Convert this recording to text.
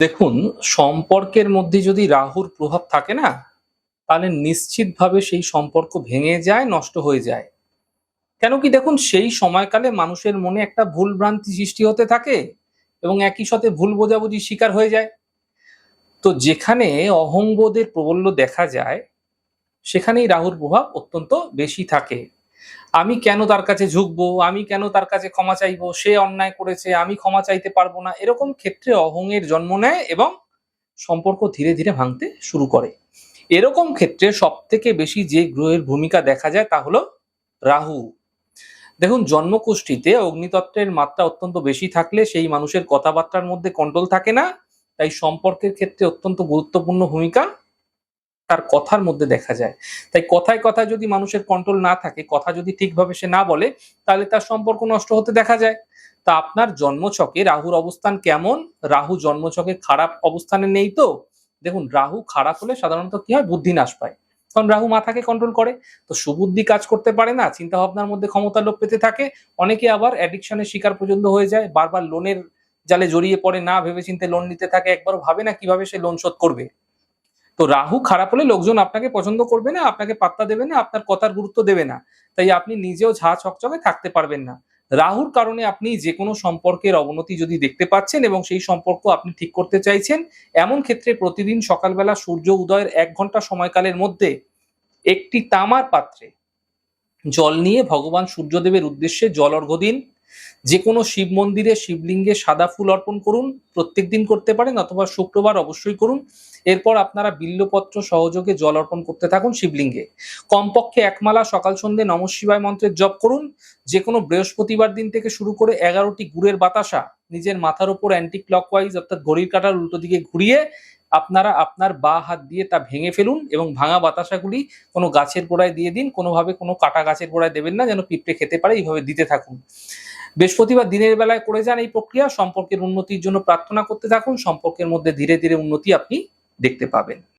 দেখুন, সম্পর্কের মধ্যে যদি রাহুর প্রভাব থাকে না, তাহলে নিশ্চিতভাবে সেই সম্পর্ক ভেঙে যায়, নষ্ট হয়ে যায়। কেন কি দেখুন, সেই সময়কালে মানুষের মনে একটা ভুল ভ্রান্তি সৃষ্টি হতে থাকে এবং একই সাথে ভুল বোঝাবুঝি শিকার হয়ে যায়। তো যেখানে অহংবোধের প্রবল্য দেখা যায়, সেখানেই রাহুর প্রভাব অত্যন্ত বেশি থাকে। আমি কেন তার কাছে ঝুঁকবো? আমি কেন তার কাছে ক্ষমা চাইব? সে অন্যায় করেছে, আমি ক্ষমা চাইতে পারব না। এরকম ক্ষেত্রে অহংয়ের জন্ম নেয় এবং সম্পর্ক ধীরে ধীরে ভাঙতে শুরু করে। এরকম ক্ষেত্রে সব থেকে বেশি যে গ্রহের ভূমিকা দেখা যায় তা হলো রাহু। দেখুন, জন্মকুষ্ঠিতে অগ্নিতত্ত্বের মাত্রা অত্যন্ত বেশি থাকলে সেই মানুষের কথাবার্তার মধ্যে কন্ট্রোল থাকে না। তাই সম্পর্কের ক্ষেত্রে অত্যন্ত গুরুত্বপূর্ণ ভূমিকা তার কথার মধ্যে দেখা যায়। তাই কথায় কথায় যদি মানুষের কন্ট্রোল না থাকে, কথা যদি ঠিকভাবে সে না বলে, তাহলে তার সম্পর্ক নষ্ট হতে দেখা যায়। তা আপনার জন্মছকে রাহুর অবস্থান কেমন? রাহু জন্মছকে খারাপ অবস্থানে নেই তো? দেখুন, রাহু খারাপ হলে সাধারণত কি হয়? বুদ্ধি নাশ পায়। কারণ রাহু মাথাকে কন্ট্রোল করে। তো সুবুদ্ধি কাজ করতে পারে না চিন্তা ভাবনার মধ্যে ক্ষমতা লোপ পেতে থাকে। অনেকে আবার অ্যাডিকশনের শিকার পর্যন্ত হয়ে যায়। বারবার লোনের জালে জড়িয়ে পড়ে, না ভেবেচিন্তে লোন নিতে থাকে। একবারও ভাবে না কীভাবে সে লোন শোধ করবে। তো রাহু খারাপ হলে লোকজন আপনাকে পছন্দ করবে না, আপনাকে পাত্তা দেবে না, আপনার কথার গুরুত্ব দেবে না। তাই আপনি নিজেও ঝা চকচকে থাকতে পারবেন না। রাহুর কারণে আপনি যে কোনো সম্পর্কের অবনতি যদি দেখতে পাচ্ছেন এবং সেই সম্পর্ক আপনি ঠিক করতে চাইছেন, এমন ক্ষেত্রে প্রতিদিন সকালবেলা সূর্য উদয়ের এক ঘণ্টা সময়কালের মধ্যে একটি তামার পাত্রে জল নিয়ে ভগবান সূর্যদেবের উদ্দেশ্যে জল অর্ঘ্য দিন। যে কোনো শিব মন্দিরে শিবলিঙ্গে সাদা ফুল অর্পণ করুন, প্রত্যেক দিন করতে পারেন অথবা শুক্রবার অবশ্যই করুন। এরপর আপনারা বিল্লপত্র সহযোগে জল অর্পণ করতে থাকুন শিবলিঙ্গে। কমপক্ষে একমালা সকাল সন্ধ্যে নম শিবায় মন্ত্রের জপ করুন। যে কোনো বৃহস্পতিবার দিন থেকে শুরু করে এগারোটি গুড়ের বাতাসা নিজের মাথার উপর অ্যান্টি ক্লকওয়াইজ অর্থাৎ ঘড়ির কাঁটার উল্টো দিকে ঘুরিয়ে আপনারা আপনার বা হাত দিয়ে তা ভেঙে ফেলুন এবং ভাঙা বাতাসাগুলি কোনো গাছের গোড়ায় দিয়ে দিন। কোনোভাবে কোনো কাটা গাছের গোড়ায় দেবেন না, যেন পিঁপড়ে খেতে পারে, এইভাবে দিতে থাকুন। বৃহস্পতিবার দিনের বেলায় করে যান এই প্রক্রিয়া। সম্পর্কের উন্নতির জন্য প্রার্থনা করতে থাকুন। সম্পর্কের মধ্যে ধীরে ধীরে উন্নতি আপনি দেখতে পাবেন।